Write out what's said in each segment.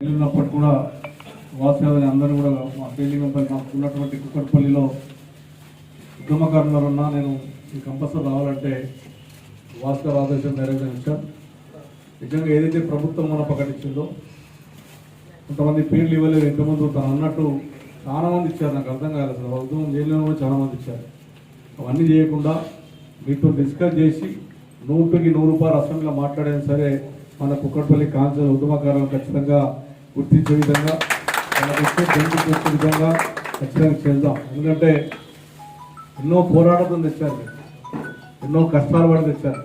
వెళ్ళినప్పటి కూడా వాసుదేవని అందరూ కూడా మా ఫీల్డింగ్ మాకు ఉన్నటువంటి కుక్కడపల్లిలో ఉద్యమకారులు ఉన్నా నేను ఈ కంపల్సరీ రావాలంటే వాసుగారు ఆదేశం నెరవేర్చాం నిజంగా ఏదైతే ప్రభుత్వం మన ప్రకటించిందో కొంతమంది పేర్లు ఇవ్వలేదు ఇంతకుముందు తను అన్నట్టు చాలా మంది ఇచ్చారు నాకు అర్థం కాలేదు. అసలు ఉద్యమం చేయలేని కూడా చాలా మంది ఇచ్చారు. అవన్నీ చేయకుండా మీతో డిస్కస్ చేసి నూటికి నూరు రూపాయలు అసెంబ్లీలో మాట్లాడైనా సరే మన కుక్కడపల్లి కాన్సర్ ఉద్యమకారులు ఖచ్చితంగా గుర్తించే విధంగా వాళ్ళకి వచ్చే విధంగా ఖచ్చితంగా చేద్దాం. ఎందుకంటే ఎన్నో పోరాటం తెచ్చారు ఎన్నో కష్టాలు పడి తెచ్చారు.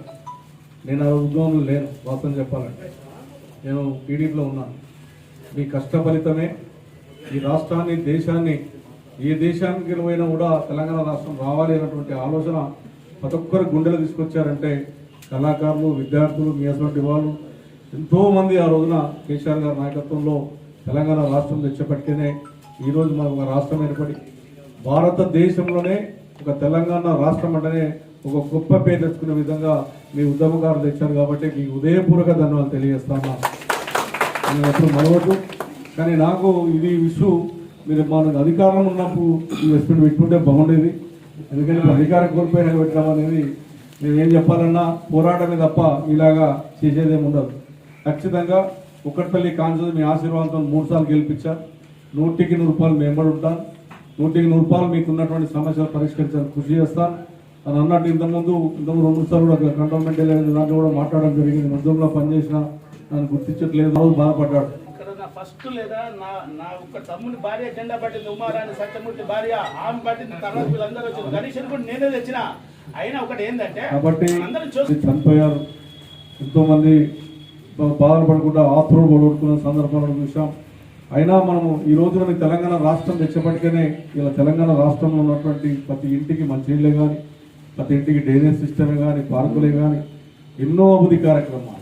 నేను ఆ ఉద్యమంలో లేను వాస్తవం చెప్పాలంటే. నేను టీడీపీలో ఉన్నాను. మీ కష్ట ఫలితమే. ఈ రాష్ట్రాన్ని దేశాన్ని ఏ దేశానికి పోయినా కూడా తెలంగాణ రాష్ట్రం రావాలి అన్నటువంటి ఆలోచన ప్రతి ఒక్కరు గుండెలు తీసుకొచ్చారంటే కళాకారులు విద్యార్థులు మీ అటువంటి వాళ్ళు ఎంతో మంది ఆ రోజున కేసీఆర్ గారి నాయకత్వంలో తెలంగాణ రాష్ట్రం తెచ్చపట్టినే ఈరోజు మనకు ఒక రాష్ట్రం ఏర్పడి భారతదేశంలోనే ఒక తెలంగాణ రాష్ట్రం అంటేనే ఒక గొప్ప పేరు తెచ్చుకునే విధంగా మీ ఉద్యమకారులు తెచ్చారు కాబట్టి మీ ఉదయపూర్వక ధన్యవాదాలు తెలియజేస్తాను నేను ఎప్పుడు మరవద్దు. కానీ నాకు ఇది ఇష్యూ మీరు మన అధికారం ఉన్నప్పుడు ఈ వెస్ట్మెంట్ పెట్టుకుంటే బాగుండేది. ఎందుకంటే అధికారం కోల్పోయినా పెట్టడం అనేది నేను ఏం చెప్పాలన్నా పోరాటమే తప్ప ఇలాగా చేసేదేమి ఉండదు. ఖచ్చితంగా కుక్కట్పల్లి కాన్సర్ మీ ఆశీర్వాదంతో మూడు సార్లు గెలిపించారు నూటికి నూరు రూపాయలు మెంబర్ ఉంటాను నూటికి నూరు రూపాయలు మీకు ఉన్నటువంటి సమస్యలు పరిష్కరించాలని కృషి చేస్తాను అని అన్నట్టు ఇంతకుముందు ఇంతకుముందు రెండు సార్లు కూడా కంటోన్మెంట్ దాంట్లో కూడా మాట్లాడడం జరిగింది. ఉద్యమంలో పనిచేసిన నన్ను గుర్తించట్లేదు. రోజు బాధపడ్డాడు. ఇక్కడ నా ఫస్ట్ లేదా నా నా ఒక్క తమ్ముని భార్య జెండా పట్టింది ఉమారాణి సత్యమూర్తి భార్య ఆమె పట్టింది తర్వాత వీళ్ళందరూ వచ్చారు గణేషన్ కూడా నేనే తెచ్చిన. అయినా ఒకటి ఏంటంటే కాబట్టి చనిపోయారు. ఎంతో మంది బాధలు పడకుండా ఆస్తులు పోగొట్టుకున్న సందర్భాలను చూసాం అయినా మనము ఈ రోజున తెలంగాణ రాష్ట్రం తెచ్చబడితేనే ఇలా తెలంగాణ రాష్ట్రంలో ఉన్నటువంటి ప్రతి ఇంటికి మంచినీళ్ళే కానీ ప్రతి ఇంటికి డ్రైనేజ్ సిస్టమే కానీ పార్కులే కానీ ఎన్నో అభివృద్ధి కార్యక్రమాలు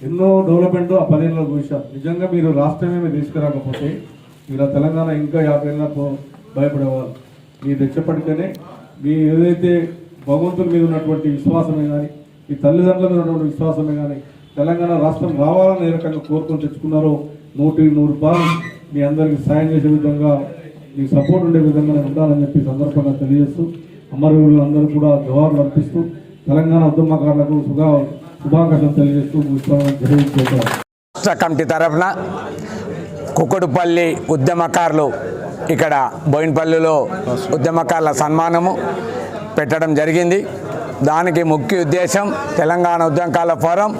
ఎన్నో డెవలప్మెంట్ ఆ పదేళ్ళలో చూశాం. నిజంగా మీరు రాష్ట్రమేమి తీసుకురాకపోతే ఇలా తెలంగాణ ఇంకా యాభై ఏళ్ళకు భయపడేవాళ్ళు. మీరు తెచ్చపడితేనే మీ ఏదైతే భగవంతుని మీద ఉన్నటువంటి విశ్వాసమే కానీ మీ తల్లిదండ్రుల మీద ఉన్నటువంటి విశ్వాసమే కానీ తెలంగాణ రాష్ట్రం రావాలని ఏ రకంగా కోరుకొని తెచ్చుకున్నారో నూటి నూరు రూపాయలు మీ అందరికీ సాయం చేసే విధంగా మీ సపోర్ట్ ఉండే విధంగా నేను చెప్పి సందర్భంగా తెలియజేస్తూ అమరవీరులందరూ కూడా జవాబులు అర్పిస్తూ తెలంగాణ ఉద్యమకారులకు శుభా శుభాకాంక్షలు తెలియజేస్తూ రాష్ట్ర కమిటీ తరఫున కుక్కడుపల్లి ఉద్యమకారులు ఇక్కడ బోయినపల్లిలో ఉద్యమకారుల సన్మానము పెట్టడం జరిగింది. దానికి ముఖ్య ఉద్దేశం తెలంగాణ ఉద్యమకాల ఫోరం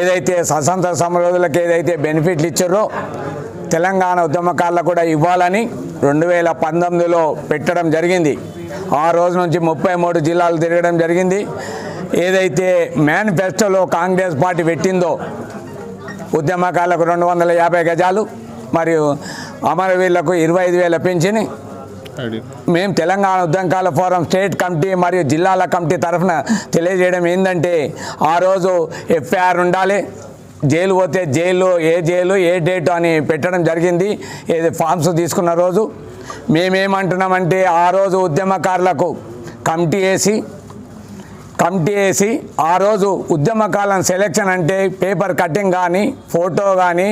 ఏదైతే స్వతంత్ర సమరోధులకు ఏదైతే బెనిఫిట్లు ఇచ్చారో తెలంగాణ ఉద్యమకారులకు కూడా ఇవ్వాలని రెండు వేల పంతొమ్మిదిలో పెట్టడం జరిగింది. ఆ రోజు నుంచి ముప్పై మూడు జిల్లాలు తిరగడం జరిగింది. ఏదైతే మేనిఫెస్టోలో కాంగ్రెస్ పార్టీ పెట్టిందో ఉద్యమకారులకు రెండు వందల యాభై గజాలు మరియు అమరవీరులకు ఇరవై ఐదు వేల పెంచిని మేము తెలంగాణ ఉద్యమకాల ఫోరం స్టేట్ కమిటీ మరియు జిల్లాల కమిటీ తరఫున తెలియజేయడం ఏంటంటే ఆ రోజు ఎఫ్ఐఆర్ ఉండాలి జైలు పోతే జైలు ఏ జైలు ఏ డేట్ అని పెట్టడం జరిగింది ఏది ఫామ్స్ తీసుకున్న రోజు. మేమేమంటున్నామంటే ఆ రోజు ఉద్యమకారులకు కమిటీ వేసి కమిటీ వేసి ఆ రోజు ఉద్యమకాలం సెలెక్షన్ అంటే పేపర్ కటింగ్ కానీ ఫోటో కానీ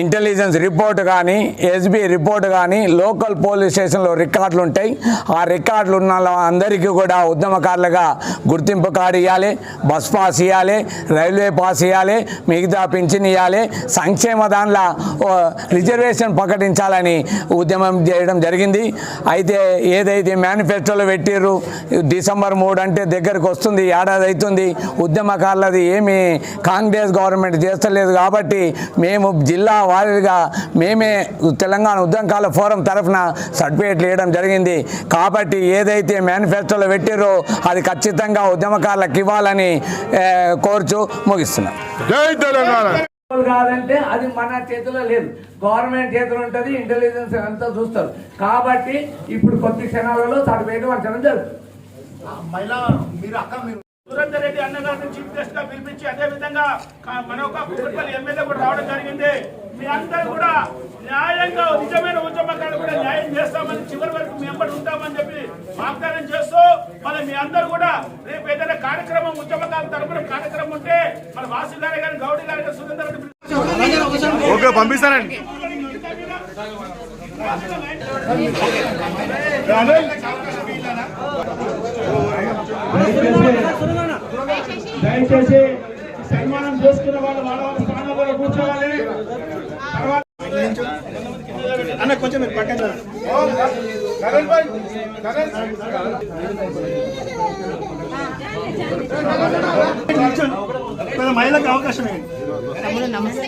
ఇంటెలిజెన్స్ రిపోర్ట్ కానీ ఎస్బీ రిపోర్ట్ కానీ లోకల్ పోలీస్ స్టేషన్లో రికార్డులు ఉంటాయి. ఆ రికార్డులు ఉన్న అందరికీ కూడా ఉద్యమకారులుగా గుర్తింపు కార్డు ఇవ్వాలి బస్ పాస్ ఇవ్వాలి రైల్వే పాస్ ఇవ్వాలి మిగతా పింఛన్ ఇవ్వాలి సంక్షేమ దానిలో రిజర్వేషన్ ప్రకటించాలని ఉద్యమం చేయడం జరిగింది. అయితే ఏదైతే మేనిఫెస్టోలో పెట్టిర్రు డిసెంబర్ మూడు అంటే దగ్గరకు వస్తుంది. ఏడాది అవుతుంది ఉద్యమకారులది ఏమి కాంగ్రెస్ గవర్నమెంట్ చేస్తలేదు కాబట్టి మేము జిల్లా వారీగా మేమే తెలంగాణ ఉద్యమకాల ఫోరం తరఫున సర్టిఫికేట్లు ఇవ్వడం జరిగింది. కాబట్టి ఏదైతే మేనిఫెస్టోలో పెట్టిరో అది ఖచ్చితంగా ఉద్యమకారులకు ఇవ్వాలని కోరుచు ముగిస్తున్నాం. కాదంటే అది మన చేతిలో లేదు. గవర్నమెంట్ చేతిలో ఉంటుంది ఇంటెలిజెన్స్ అంతా చూస్తారు. కాబట్టి ఇప్పుడు కొద్ది క్షణాలలో సర్టిఫికేట్ వంచడం జరుగుతుంది. సురేందర్ రెడ్డి అన్నగారిని చీఫ్ గెస్ట్గా పిలిపించి అదే విధంగా కా- మన ఒక కుక్కట్పల్లి ఎమ్మెల్యే కూడా రావడం జరిగింది. మీ అందరూ కూడా న్యాయంగా నిజమైన ఉద్యమకారులు కూడా న్యాయం చేస్తామని చివరి వరకు మీ వెంబడి ఉంటామని చెప్పి వాగ్దానం చేస్తూ మరి మీ అందరూ కూడా రేపు ఏదైనా కార్యక్రమం ఉద్యమకాల తరపున కార్యక్రమం ఉంటే మన వాసు గారి గారి గౌడి గారి గారి సురేందర్ రెడ్డి ఓకే పంపిస్తానండి. దయచేసి సన్మానం చేసుకున్న వాళ్ళు వాళ్ళ వాళ్ళ స్థానంలో కూర్చోవాలి. తర్వాత అన్న కొంచెం మీరు పక్కన మహిళకు అవకాశం నమస్తే.